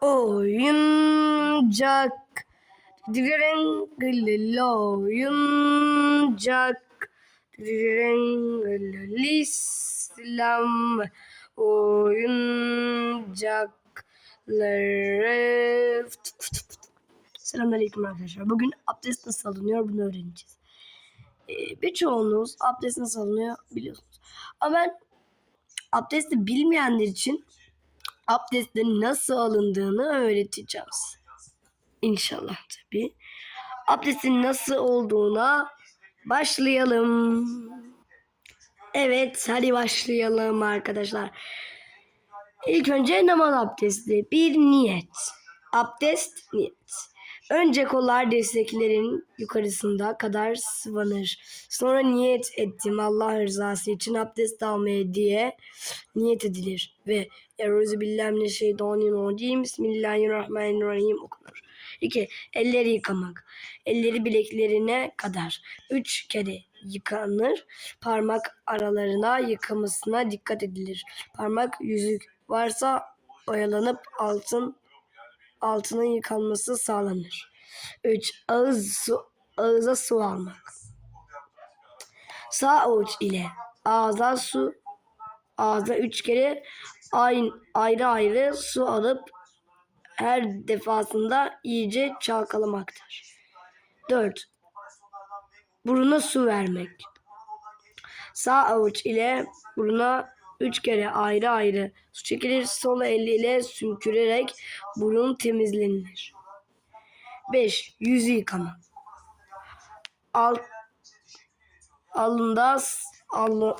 Oyuncak. Renkli oyuncak. Renkli İslam oyuncakları. Selamünaleyküm arkadaşlar. Bugün abdest nasıl alınıyor bunu öğreneceğiz. Ee, birçoğunuz abdest nasıl alınıyor biliyorsunuz. Ama ben abdesti bilmeyenler için abdestin nasıl alındığını öğreteceğiz. İnşallah tabii. Abdestin nasıl olduğuna başlayalım. Evet hadi başlayalım arkadaşlar. İlk önce namaz abdesti. Bir niyet. Abdest niyet. Önce kollar dirseklerin yukarısında kadar sıvanır. Sonra niyet ettim Allah rızası için abdest almaya diye niyet edilir. Ve Euzubillahimineşşeytanirracim Bismillahirrahmanirrahim okunur. 2. Elleri yıkamak. Elleri bileklerine kadar 3 kere yıkanır. Parmak aralarına yıkamasına dikkat edilir. Parmak yüzük varsa oyalanıp altın altının yıkanması sağlanır. 3. Ağız su, ağıza su almak. Sağ avuç ile ağza su ağza üç kere ayrı ayrı, ayrı su alıp her defasında iyice çalkalamaktır. 4. Buruna su vermek. Sağ avuç ile buruna üç kere ayrı ayrı su çekilir. Sol eliyle sümkürerek burun temizlenir. 5. Yüzü yıkama. Alt, alında allı,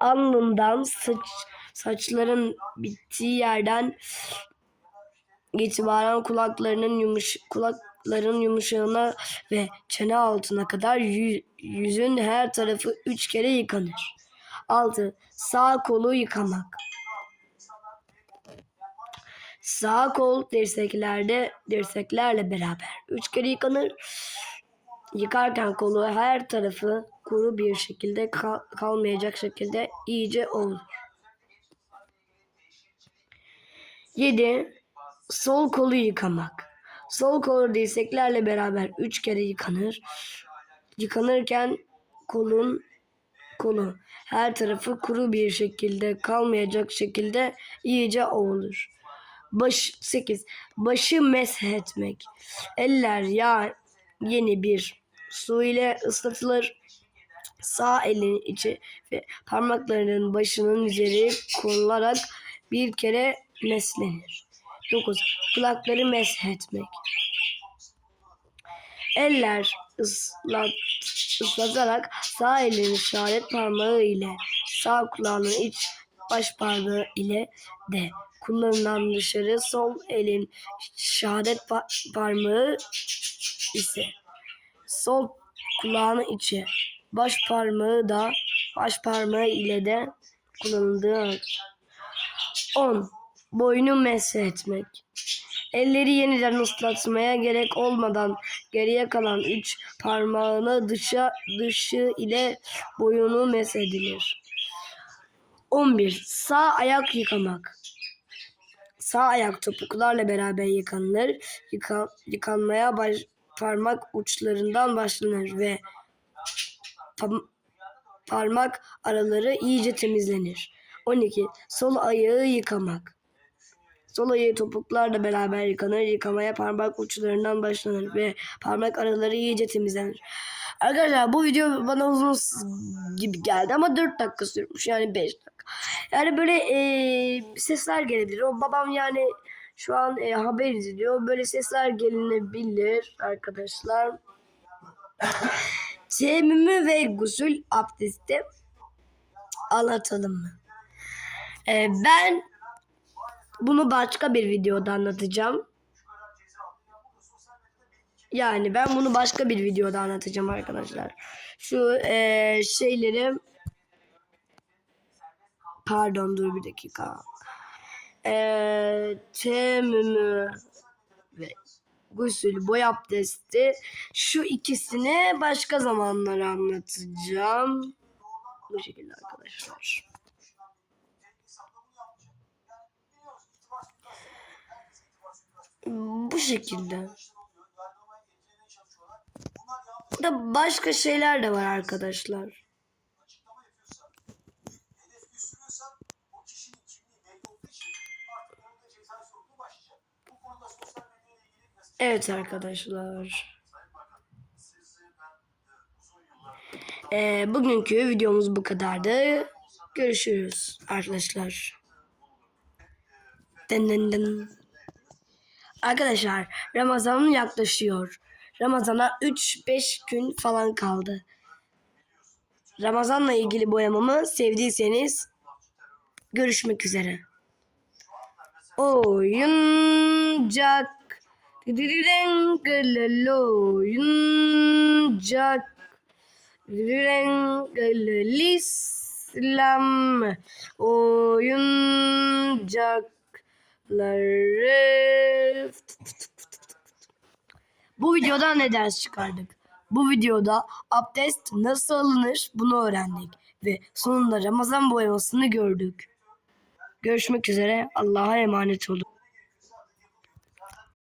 alnından saç, saçların bittiği yerden itibaren kulaklarının yumuş kulakların yumuşağına ve çene altına kadar yüz, yüzün her tarafı üç kere yıkanır. 6. Sağ kolu yıkamak. Sağ kol dirseklerde dirseklerle beraber üç kere yıkanır. Yıkarken kolu her tarafı kuru bir şekilde kal kalmayacak şekilde iyice olur. 7. Sol kolu yıkamak. Sol kol dirseklerle beraber üç kere yıkanır. Yıkanırken kolun kolu her tarafı kuru bir şekilde kalmayacak şekilde iyice ovulur. Baş 8. Başı mesh etmek. Eller yağ yeni bir su ile ıslatılır. Sağ elin içi ve parmaklarının başının üzeri konularak bir kere meslenir. 9. Kulakları mesh etmek. Eller ıslat, ıslatarak sağ elin işaret parmağı ile sağ kulağının iç baş parmağı ile de kullanılan dışarı sol elin şehadet parmağı ise sol kulağının içi baş parmağı da baş parmağı ile de kullanıldığı 10. Boynu mesh etmek. Elleri yeniden ıslatmaya gerek olmadan geriye kalan üç parmağını dışa, dışı ile boyunu mesedilir. 11. Sağ ayak yıkamak. Sağ ayak topuklarla beraber yıkanır. Yıka, yıkanmaya baş, parmak uçlarından başlanır ve pam, parmak araları iyice temizlenir. 12. Sol ayağı yıkamak. Sol ayağı topuklarla beraber yıkanır. Yıkamaya parmak uçlarından başlanır ve parmak araları iyice temizlenir. Arkadaşlar bu video bana uzun gibi geldi ama 4 dakika sürmüş yani 5 dakika. Yani böyle e, sesler gelebilir. O babam yani şu an e, haber izliyor. Böyle sesler gelinebilir arkadaşlar. Temmümü ve gusül abdesti anlatalım mı? E, ben bunu başka bir videoda anlatacağım. Yani ben bunu başka bir videoda anlatacağım arkadaşlar. Şu e, şeyleri pardon dur bir dakika. E, temümü ve gusül boy abdesti şu ikisini başka zamanlara anlatacağım. Bu şekilde arkadaşlar. Şekilde. Burada başka şeyler de var arkadaşlar. Evet arkadaşlar. Ee, bugünkü videomuz bu kadardı. Görüşürüz arkadaşlar. Dın dın dın. Arkadaşlar Ramazan yaklaşıyor. Ramazana 3-5 gün falan kaldı. Ramazanla ilgili boyamamı sevdiyseniz görüşmek üzere. Oyuncak Renkli oyuncak Renkli İslam oyuncakları Bu videoda ne ders çıkardık? Bu videoda abdest nasıl alınır bunu öğrendik ve sonunda Ramazan boyamasını gördük. Görüşmek üzere. Allah'a emanet olun.